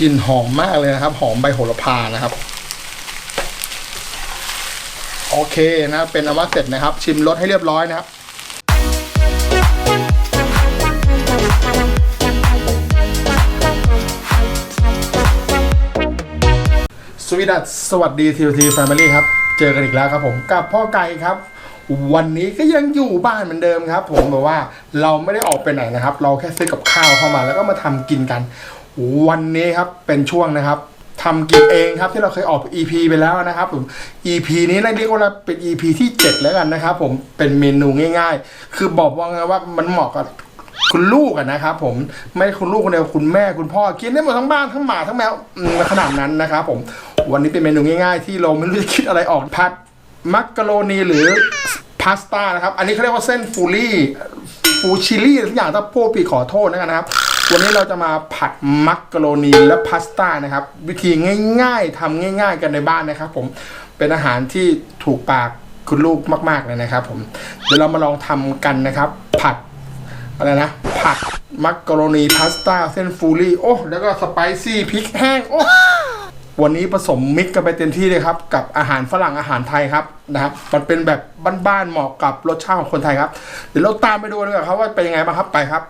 กลิ่นหอมมากเลยนะครับ หอมใบโหระพานะครับ โอเคนะเป็นอันว่าเสร็จนะครับ ชิมรสให้เรียบร้อยนะครับสวีดัสสวัสดีทีทีแฟมิลี่ครับ เจอกันอีกแล้วครับผมกับพ่อไก่ครับวันนี้ก็ยังอยู่บ้านเหมือนเดิมครับ ผมแบบว่าเราไม่ได้ออกไปไหนนะครับ เราแค่ซื้อกับข้าวเข้ามาแล้วก็มาทำกินกัน วันนี้ครับเป็นช่วงนะครับทำกินเองครับที่เราเคยออก EP ไปแล้วนะครับผม EP นี้เรียกว่าเป็น EP ที่ 7 แล้วกันนะครับ ผมเป็นเมนูง่าย ๆ คือบอกว่าไงว่ามันเหมาะกับคุณลูกอะนะครับผมไม่ใช่คุณลูกคนเดียวคุณแม่คุณพ่อกินได้หมดทั้งบ้านทั้งหมาทั้งแมวมขนาดนั้นนะครับผมวันนี้เป็นเมนูง่าย ๆ ที่เราไม่รู้จะคิดอะไรออกผัดมักกะโรนีหรือพาสต้านะครับ อันนี้เขาเรียกว่าเส้นฟูลี่ฟูชิลี่ทุกอย่างถ้าพูดผิดขอโทษนะครับ วันนี้เราจะมาผัดมักกะโรนีและพาสต้านะครับ วิธีง่ายๆทำง่าย ๆ กันในบ้านนะครับ ผมเป็นอาหารที่ถูกปากคุณลูกมาก ๆเลยนะครับ ผมเดี๋ยวเรามาลองทำกันนะครับ ผัดอะไรนะ ผัดมักกะโรนีพาสต้าเส้นฟูรี่โอ้แล้วก็สไปซี่พริกแห้งโอ้วันนี้ผสมมิกกันไปเต็มที่เลยครับ กับอาหารฝรั่งอาหารไทยครับนะครับ มันเป็นแบบบ้านๆเหมาะกับรสชาติของคนไทยครับ เดี๋ยวเราตามไปดูเลยครับว่าเป็นยังไงบ้างครับไปครับ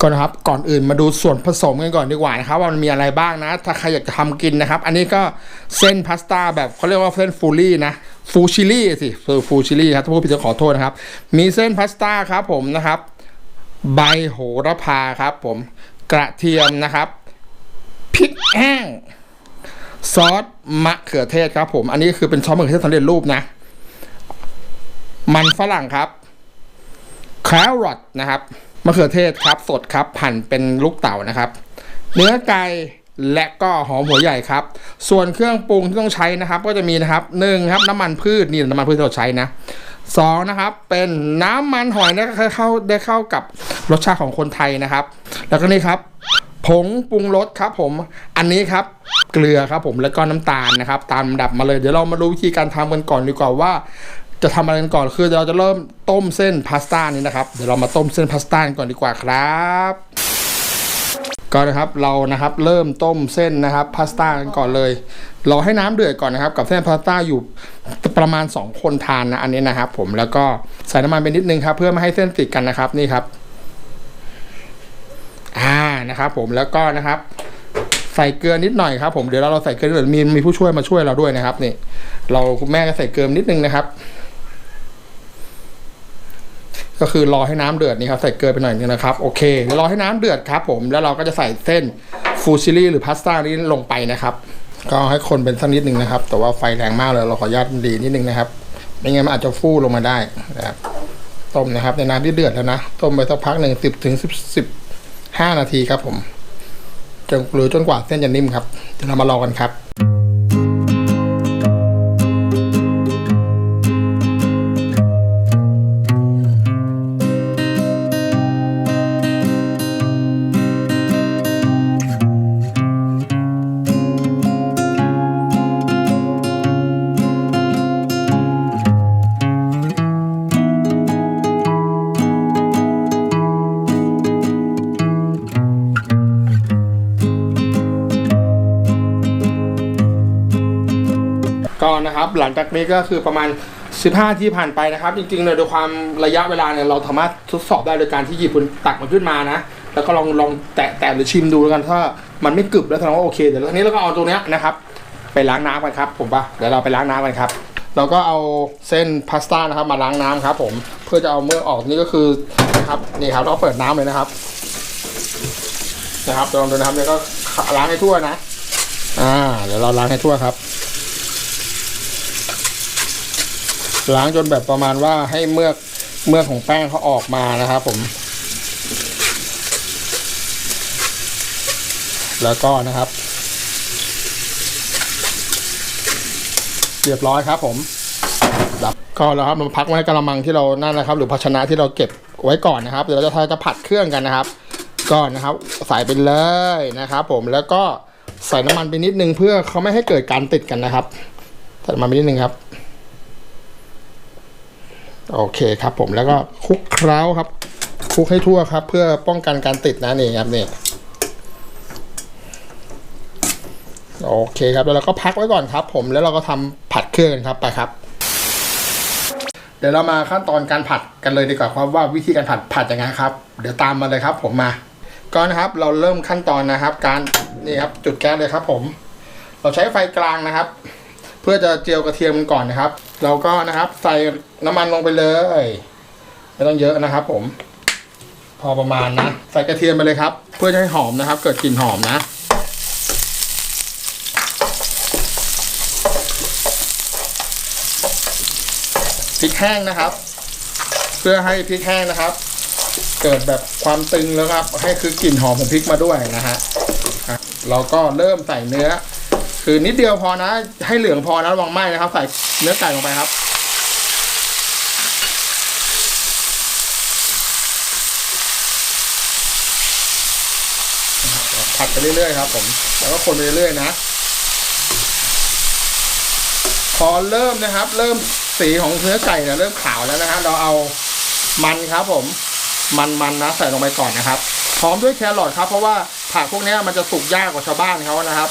ก่อนะครับก่อนอื่นมาดูส่วนผสมกันก่อนดีกว่านะครับว่ามันมีอะไรบ้างนะ ถ้าใครอยากจะทำกินนะครับ อันนี้ก็เส้นพาสต้าแบบเขาเรียกว่าเส้นฟูรี่นะฟูชิลี่สิคือฟูชิลี่ครับถ้าพูดผิดจะขอโทษนะครับ มีเส้นพาสต้าครับผมนะครับ ใบโหระพาครับผม กระเทียมนะครับพริกแห้งซอสมะเขือเทศครับผม อันนี้คือเป็นซอสมะเขือเทศสำเร็จรูปนะ มันฝรั่งครับแครอทนะครับ มะเขือเทศครับ สดครับหั่นเป็นลูกเต๋านะครับ เนื้อไก่และก็หอมหัวใหญ่ครับ ส่วนเครื่องปรุงที่ต้องใช้นะครับ ก็จะมีนะครับหนึ่งครับน้ำมันพืชนี่น้ำมันพืชที่เราใช้นะสองนะครับเป็นน้ำมันหอยนะได้เข้าได้เข้ากับรสชาติของคนไทยนะครับ แล้วก็นี่ครับผงปรุงรสครับผมอันนี้ครับเกลือครับผมแล้วก็น้ำตาลนะครับ ตามลำดับมาเลยเดี๋ยวเรามาดูวิธีการทำกันก่อนดีกว่าว่า จะทำอะไรกันก่อนคือเราจะเริ่มต้มเส้นพาสต้านี้นะครับ เดี๋ยวเรามาต้มเส้นพาสต้ากันก่อนดีกว่าครับก็นนะครับเรานะครับเริ่มต้มเส้นนะครับพาสต้ากันก่อนเลย เราให้น้ำเดือดก่อนนะครับ กับเส้นพาสต้าอยู่ประมาณ 2 คนทานนะอันนี้นะครับผมแล้วก็ใส่น้ำมันไปนิดนึงครับ เพื่อไม่ให้เส้นติดกันนะครับนี่ครับอ่านะครับผมแล้วก็นะครับใส่เกลือนิดหน่อยครับผมเดี๋ยวเราใส่เกลือนิดหน่อยมีมีผู้ช่วยมาช่วยเราด้วยนะครับนี่ เราคุณแม่ก็ใส่เกลือนิดนึงนะครับ ก็คือรอให้น้ำเดือดนี่ครับใส่เกลือไปหน่อยนึงนะครับโอเครอให้น้ำเดือดครับ ผมแล้วเราก็จะใส่เส้นฟูชิลี่หรือพาสต้านี้ลงไปนะครับ ก็ให้คนเป็นสักนิดนึงนะครับ แต่ว่าไฟแรงมากเลยเราขออนุญาตดีนิดนึงนะครับไม่งั้นมันอาจจะฟูลงมาได้นะครับต้มนะครับ ในน้ำที่เดือดแล้วนะต้มไปสักพักหนึ่งสิบถึงสิบสิบห้านาทีครับ ผมจนหรือจนกว่าเส้นจะนิ่มครับเดี๋ยวเรามาลองกันครับ ก็นะครับหลังจากนี้ก็คือประมาณ 15 ที่ผ่านไปนะครับ จริงๆเนี่ยโดยความระยะเวลาเนี่ยเราสามารถทดสอบได้โดยการที่หยิบมันตักมันขึ้นมานะแล้วก็ลองลองแตะแตะหรือชิมดูแล้วกันถ้ามันไม่กรึบแล้วแสดงว่าโอเคเดี๋ยวทีนี้เราก็เอาตรงเนี้ยนะครับไปล้างน้ำกันครับผมปะเดี๋ยวเราไปล้างน้ำกันครับเราก็เอาเส้นพาสต้านะครับมาล้างน้ำครับผมเพื่อจะเอาเมือกออกนี่ก็คือนะครับนี่ครับเราเปิดน้ำเลยนะครับนะครับลองดูนะครับเนี่ยก็ล้างให้ทั่วนะ อ่า เดี๋ยวเราล้างให้ทั่วครับ ล้างจนแบบประมาณว่าให้เมือกเมือกของแป้งเขาออกมานะครับผม แล้วก็นะครับ เรียบร้อยครับผมดับก็แล้วครับเราพักไว้ในกระมังที่เรานั่นนะครับ หรือภาชนะที่เราเก็บไว้ก่อนนะครับเดี๋ยวเราจะจะผัดเครื่องกันนะครับ ก็นะครับใส่ไปเลยนะครับ ผมแล้วก็ใส่น้ำมันไปนิดนึงเพื่อเขาไม่ให้เกิดการติดกันนะครับใส่น้ำมันไปนิดนึงครับ โอเคครับผมแล้วก็คลุกเคล้าครับคลุกให้ทั่วครับ เพื่อป้องกันการติดนะนี่ครับนี่โอเคครับแล้วเราก็พักไว้ก่อนครับ ผมแล้วเราก็ทำผัดเครื่องกันครับไปครับ เดี๋ยวเรามาขั้นตอนการผัดกันเลยดีกว่าครับว่าวิธีการผัดผัดยังไงครับ เดี๋ยวตามมาเลยครับ ผมมาก่อนนะครับเราเริ่มขั้นตอนนะครับ การนี่ครับจุดแก๊สเลยครับ ผม เราใช้ไฟกลางนะครับ พื่อจะเจียวกระเทียมกันก่อนนะครับ เราก็นะครับใส่น้ำมันลงไปเลย ไม่ต้องเยอะนะครับ ผม พอประมาณนะใส่กระเทียมไปเลยครับ เพื่อจะให้หอมนะครับ เกิดกลิ่นหอมนะพริกแห้งนะครับ เพื่อให้พริกแห้งนะครับ เกิดแบบความตึงแล้วครับ ให้คือกลิ่นหอมของพริกมาด้วยนะฮะเราก็เริ่มใส่เนื้อ คือนิดเดียวพอนะ ให้เหลืองพอนะระวังไหม้นะครับ ใส่เนื้อไก่ลงไปครับผัดไปเรื่อยๆครับผม แล้วก็คนไปเรื่อยๆนะ พอเริ่มนะครับ เริ่มสีของเนื้อไก่เนี่ยเริ่มขาวแล้วนะฮะเราเอามันครับ ผม มันมันนะใส่ลงไปก่อนนะครับ พร้อมด้วยแครอทครับ เพราะว่าผักพวกนี้มันจะสุกยากกว่าชาวบ้านเขานะครับ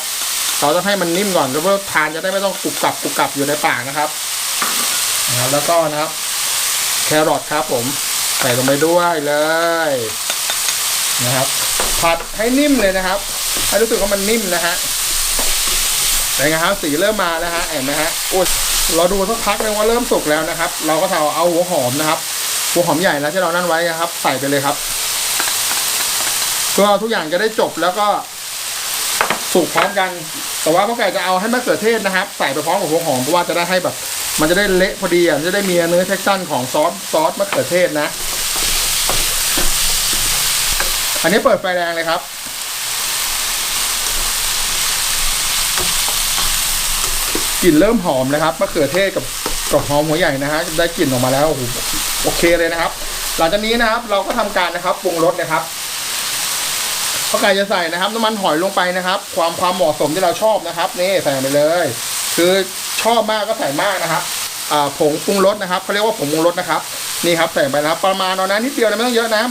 เราต้องให้มันนิ่มก่อนเพื่อทานจะได้ไม่ต้องกรุบกรับกรุบกรับอยู่ในปากนะครับนะครับแล้วก็นะครับ แครอทครับ ผมใส่ลงไปด้วยเลยนะครับ ผัดให้นิ่มเลยนะครับให้รู้สึกว่ามันนิ่มนะฮะเป็นไงครับสีเริ่มมาแล้วฮะเห็นไหมฮะโอ้ยเราดูสักพักนึงว่าเริ่มสุกแล้วนะครับ เราก็เอาเอาหัวหอมนะครับ หัวหอมใหญ่แล้วที่เรานั่นไว้นะครับ ใส่ไปเลยครับเพื่อทุกอย่างจะได้จบแล้วก็สุกพร้อมกัน แต่ว่าพ่อไก่จะเอาให้มะเขือเทศนะครับ ใส่ไปพร้อมกับหัวหอมเพราะว่าจะได้ให้แบบ มันจะได้เละพอดีอะจะได้มีเนื้อเท็กซันของซอสซอสมะเขือเทศนะ อันนี้เปิดไฟแรงเลยครับกลิ่นเริ่มหอมนะครับมะเขือเทศกับกับหอมหัวใหญ่นะฮะได้กลิ่นออกมาแล้วโอ้โหโอเคเลยนะครับ หลังจากนี้นะครับเราก็ทำการนะครับปรุงรสนะครับ ข้าวไก่จะใส่นะครับน้ำมันหอยลงไปนะครับ ความความเหมาะสมที่เราชอบนะครับนี่ใส่ไปเลย คือชอบมากก็ใส่มากนะครับผงปรุงรสนะครับเขาเรียกว่าผงปรุงรสนะครับนี่ครับใส่ไปนะครับ ประมาณเอานะนิดเดียวนะไม่ต้องเยอะนะ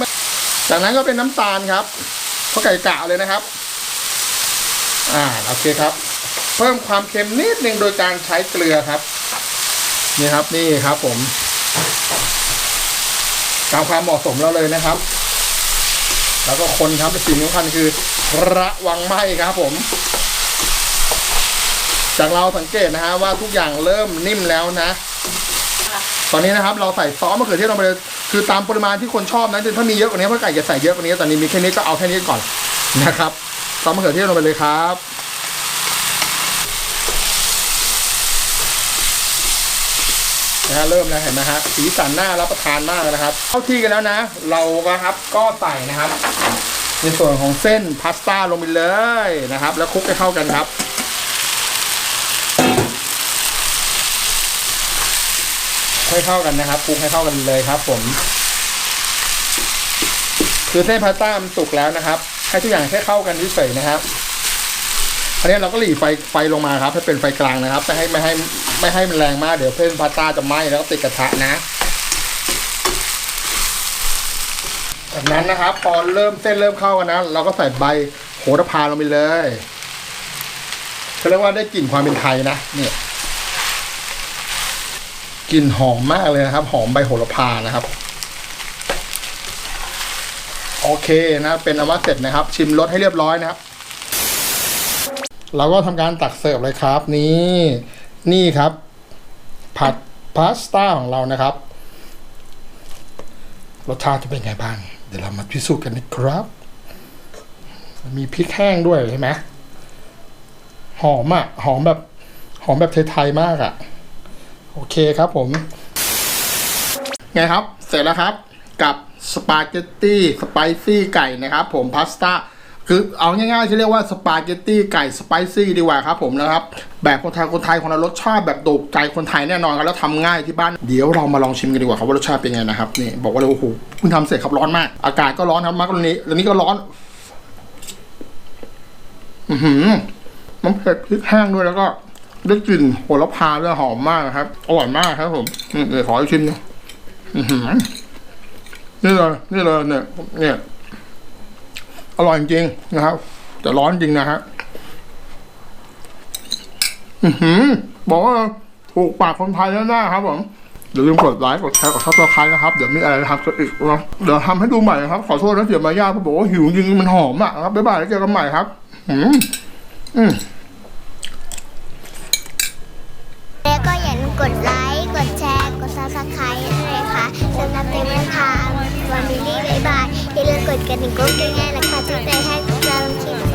จากนั้นก็เป็นน้ำตาลครับข้าวไก่กะเลยนะครับ อ่าโอเคครับ เพิ่มความเค็มนิดนึงโดยการใช้เกลือครับนี่ครับนี่ครับผมตามความเหมาะสมเราเลยนะครับ แล้วก็คนครับสิ่งสำคัญคือระวังไหมครับผม จากเราสังเกตนะฮะว่าทุกอย่างเริ่มนิ่มแล้วนะ ตอนนี้นะครับเราใส่ซอสมะเขือเทศลงไปเลยคือตามปริมาณที่คนชอบนะถ้ามีเยอะกว่านี้พ่อไก่จะใส่เยอะกว่านี้ตอนนี้มีแค่นี้ก็เอาแค่นี้ก่อนนะครับซอสมะเขือเทศลงไปเลยครับ นะฮะเริ่มแล้วเห็นไหมฮะสีสันน่ารับประทานมากนะครับ เข้าที่กันแล้วนะ เราก็ครับก็ใส่นะครับ ในส่วนของเส้นพาสต้าลงไปเลยนะครับ แล้วคลุกให้เข้ากันครับให้เข้ากันนะครับคลุกให้เข้ากันเลยครับ ผม คือเส้นพาสต้ามันสุกแล้วนะครับให้ทุกอย่างแค่เข้ากันเฉยๆนะครับ อันนี้เราก็หลีไฟไฟลงมาครับให้เป็นไฟกลางนะครับไม่ให้ไม่ให้ไม่ให้มันแรงมากเดี๋ยวเส้นพาสต้าจะไหม้แล้วก็ติดกระทะนะจากนั้นนะครับพอเริ่มเส้นเริ่มเข้ากันนะ เราก็ใส่ใบโหระพาลงไปเลยเขาเรียกว่าได้กลิ่นความเป็นไทยนะเนี่ยกลิ่นหอมมากเลยนะครับ หอมใบโหระพานะครับ โอเคนะ เป็นอันว่าเสร็จนะครับ ชิมรสให้เรียบร้อยนะครับ เราก็ทำการตักเสิร์ฟเลยครับ นี่นี่ครับ ผัดพาสต้าของเรานะครับรสชาติจะเป็นไงบ้าง เดี๋ยวเรามาพิสูจน์กันนะครับ มีพริกแห้งด้วยใช่ไหมหอมอะหอมแบบหอมแบบไทยๆมากอะ โอเคครับผม ไงครับ เสร็จแล้วครับ กับสปาเกตตี้สไปซี่ไก่นะครับ ผมพาสต้า คือเอาง่ายๆที่เรียกว่าสปาเกตตี้ไก่สไปซี่ดีกว่าครับผมนะครับ แบบคนไทยคนไทยของเรารสชาติแบบถูกใจคนไทยแน่นอนครับแล้วทำง่ายที่บ้านเดี๋ยวเรามาลองชิมกันดีกว่าครับว่ารสชาติเป็นไงนะครับนี่บอกว่าเลยโอ้โหเพิ่งทำเสร็จครับร้อนมาก อากาศก็ร้อนครับมากกว่านี้แล้วนี่ก็ร้อน อือหือมันเผ็ดพริกแห้งด้วยแล้วก็ได้กลิ่นโหระพาด้วยหอมมากครับอร่อยมากครับผมเดี๋ยวขอชิ้นหนึงอือหือนี่เลยนี่เลยเนี่ยเนี่ย อร่อยจริงนะครับแต่ร้อนจริงนะฮะอือบอกว่าถูกปากคนไทยแน่ๆครับผมอย่าลืมกดไลค์กดแชร์กดซับสไครต์นะครับ เดี๋ยวมีอะไรทำกันอีกนะเดี๋ยวทำให้ดูใหม่นะครับ ขอโทษนะเดี๋ยมายากเพราบอกว่าหิวจริงมันหอมอะครับบ๊ายบายแล้วเจอกันใหม่ครับ อืมอืมแล้วก็อย่าลืมกดไลค์กดแชร์กด subscribe ด้วยนะคะสำหรับเต็มทางวันนี้บ๊าย กดกระดิ่งกุ้งง่ายๆนะคะจะได้ให้พวกเองคิด